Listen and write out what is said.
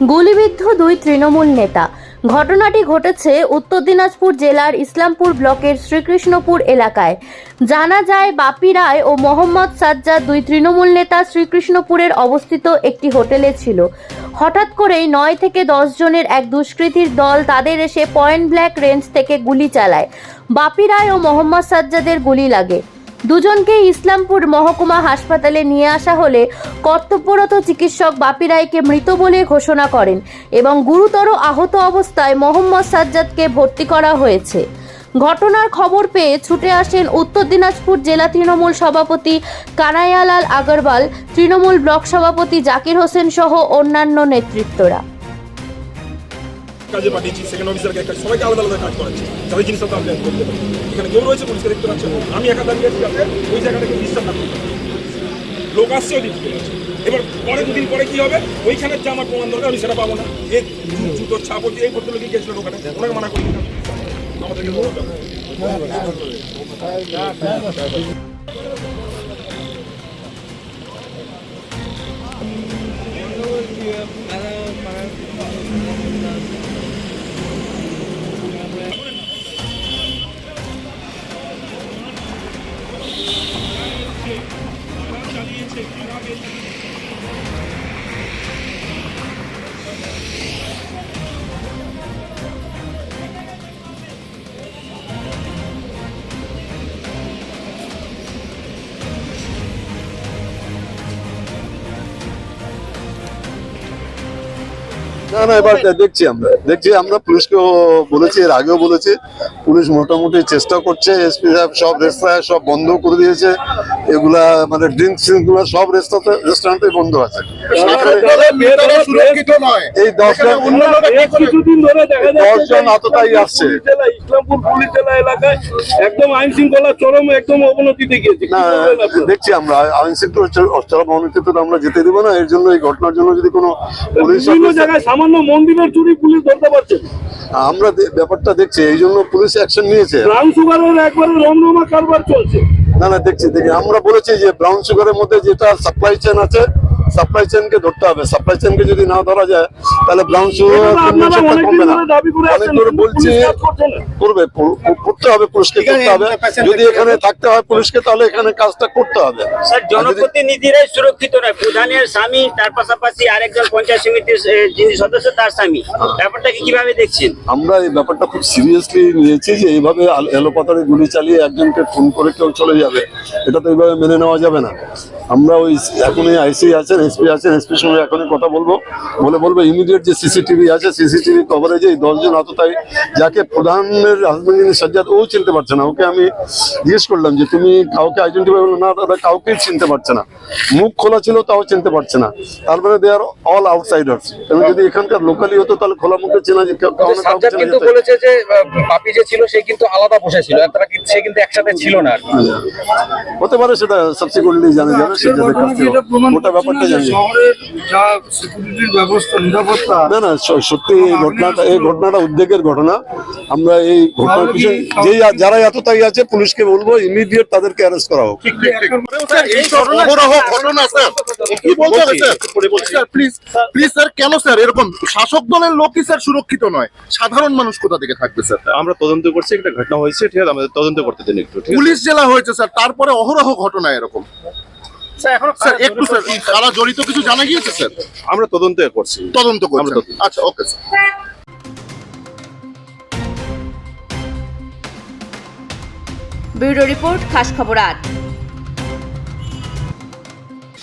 গুলিবিদ্ধ দুই তৃণমূল নেতা। ঘটনাটি ঘটেছে উত্তর দিনাজপুর জেলার ইসলামপুর ব্লকের শ্রীকৃষ্ণপুর এলাকায়। জানা যায়, বাপি রায় ও মোহাম্মদ সাজ্জাদ দুই তৃণমূল নেতা শ্রীকৃষ্ণপুরের অবস্থিত একটি হোটেলে ছিল। হঠাৎ করেই নয় থেকে দশ জনের এক দুষ্কৃতীর দল তাদের এসে পয়েন্ট ব্ল্যাক রেঞ্জ থেকে গুলি চালায়। বাপি রায় ও মোহাম্মদ সাজ্জাদের গুলি লাগে। দুজনকে ইসলামপুর মহকুমা হাসপাতালে নিয়ে আসা হলে কর্তব্যরত চিকিৎসক বাপি রায়কে মৃত বলে ঘোষণা করেন এবং গুরুতর আহত অবস্থায় মোহাম্মদ সাজ্জাদকে ভর্তি করা হয়েছে। ঘটনার খবর পেয়ে ছুটে আসেন উত্তর দিনাজপুর জেলা তৃণমূল সভাপতি কানাইয়ালাল আগরওয়াল, তৃণমূল ব্লক সভাপতি জাকির হোসেন সহ অন্যান্য নেতৃত্বরা। কাজে পাঠিয়েছি সেকেন্ড অফিসারকে একটা, সবাইকে আলাদা আলাদা কাজ করাচ্ছি। যাতে জিনিসটা কমপ্লেন করতে পারি এখানে কেউ রয়েছে পুলিশকে দেখতে পাচ্ছেন? আমি একা দাঁড়িয়ে আছি যাতে ওই জায়গাটাকে ডিস্টার্ব না করতে লোক আসছে, ওই দিক। এবার পরে দুদিন পরে কি হবে? ওইখানে যে আমার প্রমাণ দরকার, আমি সেটা পাবো না। জু- জুতোর ছাপ হচ্ছে এই ভদ্রলোকে গিয়েছিলেন ওখানে। ওনাকে মানা করি। আমাদেরকে হবে। না না এবার দেখছি আমরা। দেখছি আমরা পুলিশকেও বলেছি এর আগেও বলেছি। পুলিশ মোটামুটি চেষ্টা করছে এসপি সাহেব সব রেস্তোরাঁ সব বন্ধ করে দিয়েছে। এগুলা মানে ড্রিঙ্কসগুলো সব রেস্তোরাঁতে রেস্টুরেন্টে বন্ধ আছে। এই দশজন দশজন আসছে। একদম আইন শৃঙ্খলা চরম একদম অবনতিতে গিয়েছে কি না বলবেন আপনারা? দেখছি আমরা। আইন শৃঙ্খলা আমরা যেতে দিব না। এর জন্য এই ঘটনার জন্য যদি কোনো পুলিশ জায়গায় সামান্য মন্দিরের চুরি পুলিশ ধরতে পারছে আমরা ব্যাপারটা দেখছি এই জন্য পুলিশ অ্যাকশন নিয়েছে। ব্রাউন সুগারের একবারে রমরমা কারবার চলছে। না না দেখছি দেখি। আমরা বলেছি যে ব্রাউন সুগারের মধ্যে যেটা সাপ্লাই চেন আছে সাপ্লাই চেনকে ধরতে হবে। সাপ্লাই চেনকে যদি না ধরা যায় তাহলে ব্রাউন সুগার কমবে না। বলছি। করবে করতে হবে পুলিশকে করতে হবে। যদি এখানে থাকতে হয় পুলিশকে তাহলে এখানে কাজটা করতে হবে। স্যার জনপ্রতিনিধিরাই সুরক্ষিত নয়। প্রধানের স্বামী তার পাশাপাশি আরেকজন পঞ্চায়েত সমিতির যিনি সদস্য তার স্বামী। ব্যাপারটাকে কীভাবে দেখছেন? আমরা এই ব্যাপারটা খুব সিরিয়াসলি নিয়েছি যে এইভাবে এলোপাতারে গুলি চালিয়ে একজনকে ফোন করে কেউ চলে যাবে। এটা তো এইভাবে মেনে নেওয়া যাবে না। আমরা ওই এখনই আইসি আছেন এসপি আছেন এসপির সঙ্গে এখনই কথা বলব। বলে বলব ইমিডিয়েট যে সিসিটিভি আছে, সিসিটিভি কভারেজে এই দশজন আততাই যাকে প্রধানের হাজবেন্ড যিনি সাজ্জাদ, ও চিনতে পারছে না। ওকে আমি জিজ্ঞেস করলাম যে, তুমি কাউকে আইডেন্টিফাই না দাদা কাউকেই চিনতে পারছে না। মুখ খোলা ছিল তাও চিনতে পারছে না। তারপরে দে আর অল আউটসাইডার্স যদি এখানকার লোকালি হতো তাহলে খোলা মুখে চেনা কিন্তু বলেছে যে বাপি যে ছিল সে কিন্তু আলাদা বসেছিল আর তারা কিন্তু- সে কিন্তু একসাথে ছিল না হতে পারে সেটা সাবসিকুয়েন্টলি জানা যাবে সেটা ওটা ব্যাপারটা জানি। শহরের যা সিকিউরিটির ব্যবস্থা নিরাপত্তা। না না সত্যি এই ঘটনাটা এই ঘটনাটা উদ্বেগের ঘটনা। আমরা এই ঘটনার পিছনে যে যারা এতটাই আছে পুলিশকে বলব ইমিডিয়েট তাদেরকে অ্যারেস্ট করা হোক। অহরহ ঘটনা স্যার? কি বলতে হবে sir? Sir please please sir কেন স্যার? এরকম শাসক দলের লোকই স্যার সুরক্ষিত নয়। সাধারণ মানুষ কোথা থেকে থাকবে স্যার? আমরা তদন্ত করছি একটা ঘটনা হয়েছে ঠিক আছে? আমাদের তদন্ত করতে দিন একটু পুলিশ জেলা হয়েছে স্যার। তারপরে অহরহ ঘটনা এরকম। স্যার একটু স্যার কারা জড়িত কিছু জানা গিয়েছে স্যার? আমরা তদন্ত করছি। তদন্ত তদন্ত- আচ্ছা ওকে স্যার। ব্যুরো রিপোর্ট খাস খবর আট